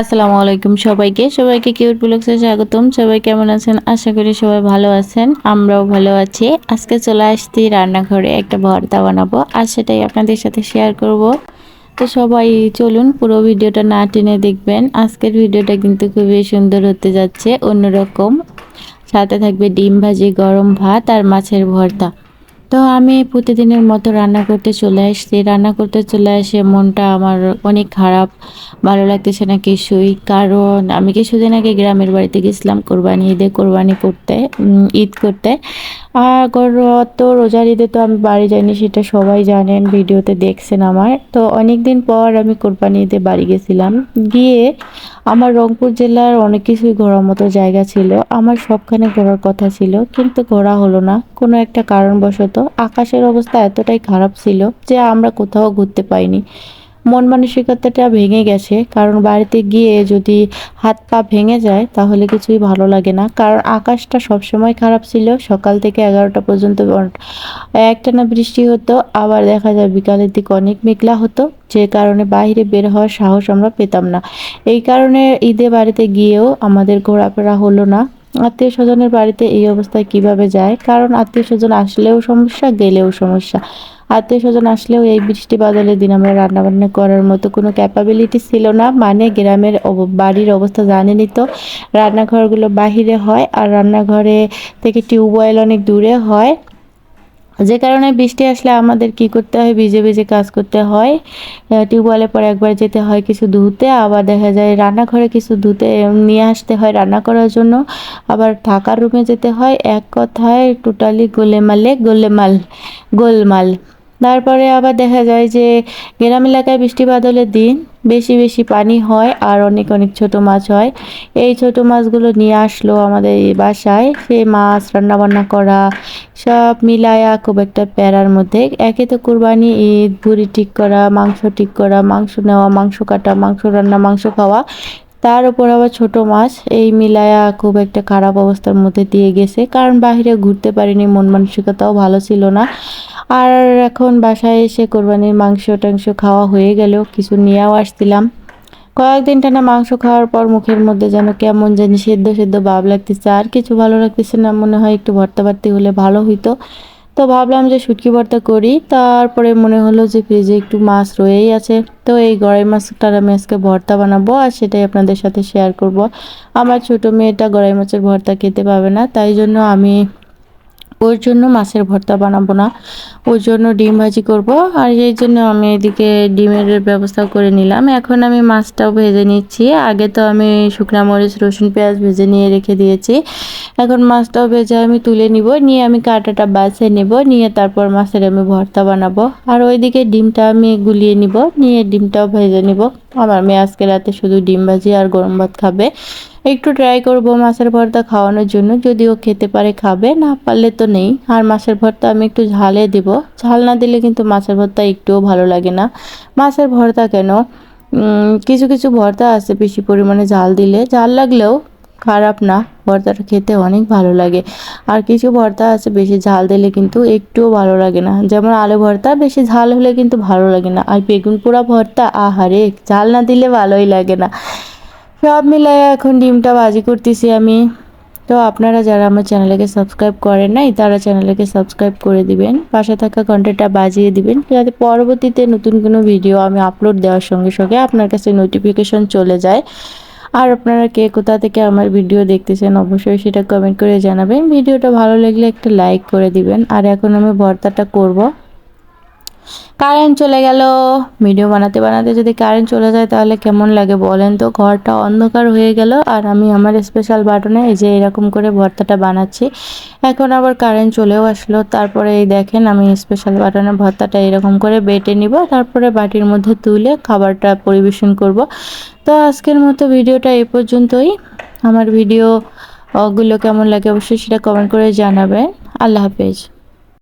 আসসালামু আলাইকুম সবাইকে। সবাইকে কিউট ব্লগসে স্বাগতম। সবাই কেমন আছেন? আশা করি সবাই ভালো আছেন। আমরাও ভালো আছি। আজকে চলে আসছি রান্নাঘরে একটা ভর্তা বানাবো আর সেটাই আপনাদের সাথে শেয়ার করব। তো সবাই চলুন, পুরো ভিডিওটা না টেনে দেখবেন। আজকের ভিডিওটা কিন্তু খুবই সুন্দর হতে যাচ্ছে, অন্যরকম। সাথে থাকবে ডিম ভাজি, গরম ভাত আর মাছের ভর্তা। তো আমি প্রতিদিনের মতো রান্না করতে চলে আসছি। রান্না করতে চলে আসে মনটা আমার অনেক খারাপ, ভালো লাগতেছে না কিছুই। কারণ আমি কিছুদিন আগে গ্রামের বাড়িতে গেছিলাম কোরবানি ঈদে, কোরবানি করতে ঈদ করতে। আর গত রোজার ঈদে তো আমি বাড়ি যাইনি, সেটা সবাই জানেন, ভিডিওতে দেখছেন আমার। তো অনেক দিন পর আমি কোরবানি ঈদে বাড়ি গেছিলাম। গিয়ে আমার রংপুর জেলার অনেক কিছুই ঘোরার মতো জায়গা ছিল। আমার সবখানে ঘোরার কথা ছিল, কিন্তু ঘোরা হলো না। কোনো একটা কারণবশত আকাশের অবস্থা এতটাই খারাপ ছিল যে আমরা কোথাও ঘুরতে পাইনি মন মানসিকতাটা ভেঙে গেছে, কারণ বাড়িতে গিয়ে যদি হাত পা ভেঙে যায় তাহলে কিছুই ভালো লাগে না। কারণ আকাশটা সবসময় খারাপ ছিল, সকাল থেকে এগারোটা পর্যন্ত একটানা বৃষ্টি হতো, আবার দেখা যায় বিকালের দিকে অনেক মেঘলা হতো, যে কারণে বাইরে বের হওয়ার সাহস আমরা পেতাম না। এই কারণে ঈদে বাড়িতে গিয়েও আমাদের ঘোরাফেরা হলো না। আত্মীয় স্বজনের বাড়িতে এই অবস্থায় কীভাবে যায়? কারণ আত্মীয় স্বজন আসলেও সমস্যা, গেলেও সমস্যা। আত্মীয় স্বজন আসলেও এই বৃষ্টি বাদলের দিন আমরা রান্নাবান্না করার মতো কোনো ক্যাপাবিলিটি ছিল না। মানে গ্রামের বাড়ির অবস্থা জানেনি তো, রান্নাঘরগুলো বাহিরে হয় আর রান্নাঘরে থেকে টিউবওয়েল অনেক দূরে হয়। যে কারণে বৃষ্টি আসলে আমাদের কি করতে হয়? ভিজে ভিজে কাজ করতে হয়। টিউবওয়েলের পরে একবার যেতে হয় কিছু ধুতে। আবার দেখা যায় রান্নাঘরে কিছু ধুতে নিয়ে আসতে হয় রান্না করার জন্য। আবার থাকার রুমে যেতে হয়। এক কথায় টোটালি গোলেমালে গোলেমাল, গোলমাল। তারপরে আবার দেখা যায় যে গ্রাম এলাকায় বৃষ্টি বাদলের দিন বেশি বেশি পানি হয় আর অনেক অনেক ছোট মাছ হয়। এই ছোট মাছগুলো নিয়ে আসলো আমাদের এই বাসায়। সে মাছ, রান্নাবান্না করা সব মিলায়া খুব একটা প্যারার মধ্যে। একে তো কোরবানি, ঈদ, ভুড়ি ঠিক করা, মাংস ঠিক করা, মাংস নেওয়া, মাংস কাটা, মাংস রান্না, মাংস খাওয়া। তার উপর আবার ছোট মাছ, এই মিলায়া খুব একটা খারাপ অবস্থার মধ্যে দিয়ে গেছে। কারণ বাহিরে ঘুরতে পারিনি, মন মানসিকতাও ভালো ছিল না। আর এখন বাসায় এসে কোরবানির মাংস টাংস খাওয়া হয়ে গেল কিছু নিয়েও আসছিলাম। কয়েকদিন টানা মাংস খাওয়ার পর মুখের মধ্যে যেন কেমন জানি সেদ্ধ সেদ্ধ ভাব লাগতেছে। আর কিছু ভালো লাগতেছে না, মনে হয় একটু ভর্তা হলে ভালো হইতো। তো ভাবলাম যে শুটকি ভর্তা করি। তারপরে মনে হলো যে ফ্রিজে একটু মাছ রয়েই আছে। তো এই গড়াই মাছটার আমি আজকে ভর্তা বানাবো আর সেটাই আপনাদের সাথে শেয়ার করব। আমার ছোট মেয়েটা গড়াই মাছের ভর্তা খেতে পাবে না, তাই জন্য আমি ওর জন্য মাছের ভর্তা বানাবো না। ওর জন্য ডিম ভাজি করব। আর এই জন্য আমি এদিকে ডিমের ব্যবস্থা করে নিলাম। এখন আমি মাছটাও ভেজে নিচ্ছি। আগে তো আমি শুকনা মরিচ, রসুন, পেঁয়াজ ভেজে নিয়ে রেখে দিয়েছি। এখন মাছটাও ভেজে আমি তুলে নিব। নিয়ে আমি কাঁটাটা বাছে নেব। নিয়ে তারপর মাছের আমি ভর্তা বানাবো। আর ওইদিকে ডিমটা আমি গুলিয়ে নিব। নিয়ে ডিমটাও ভেজে নিব। আমার মেয়ে আজকে রাতে শুধু ডিম ভাজি আর গরম ভাত খাবে। একটু ট্রাই করব মাছের ভর্তা খাওয়ানোর জন্য যদি ও খেতে পারে খাবে, না পারলে তো নেই। আর মাছের ভর্তা আমি একটু ঝালে দেব। ঝাল না দিলে কিন্তু মাছের ভর্তা একটুও ভালো লাগে না। মাছের ভর্তা কেন? কিছু কিছু ভর্তা আছে বেশি পরিমাণে ঝাল দিলে। ঝাল লাগলেও খারাপ না, ভর্তাটা খেতে অনেক ভালো লাগে। আর কিছু ভর্তা আছে বেশি ঝাল দিলে কিন্তু একটুও ভালো লাগে না। যেমন আলু ভর্তা, বেশি ঝাল হলে কিন্তু ভালো লাগে না। আর বেগুন পোড়া ভর্তা, আহারে, ঝাল না দিলে ভালোই লাগে না। সব মিলাই এখন ডিমটা বাজি করতেছি আমি। তো আপনারা যারা আমার চ্যানেলকে সাবস্ক্রাইব করেন নাই, তারা চ্যানেলকে সাবস্ক্রাইব করে দিবেন। পাশে থাকা কন্টেন্টটা বাজিয়ে দিবেন, যাতে পরবর্তীতে নতুন কোনো ভিডিও আমি আপলোড দেওয়ার সঙ্গে সঙ্গে আপনার কাছে নোটিফিকেশন চলে যায়। আর আপনারা কে কোথা থেকে আমার ভিডিও দেখতেছেন, অবশ্যই সেটা কমেন্ট করে জানাবেন। ভিডিওটা ভালো লাগলে একটা লাইক করে দিবেন। আর এখন আমি ভর্তাটা করব। কারেন্ট চলে গেল। ভিডিও বানাতে বানাতে যদি কারেন্ট চলে যায় তাহলে কেমন লাগে বলেন তো? ঘরটা অন্ধকার হয়ে গেল আর আমি আমার স্পেশাল বাটনে এই যে এরকম করে ভর্তাটা বানাচ্ছি। এখন আবার কারেন্ট চলেও আসলো। তারপরে এই দেখেন আমি স্পেশাল বাটনে ভর্তাটা এরকম করে বেটে নিব। তারপরে বাটির মধ্যে তুলে খাবারটা পরিবেশন করব। তো আজকের মতো ভিডিওটা এই পর্যন্তই। আমার ভিডিও ওগুলো কেমন লাগে অবশ্যই সেটা কমেন্ট করে জানাবেন। আল্লাহ হাফেজ।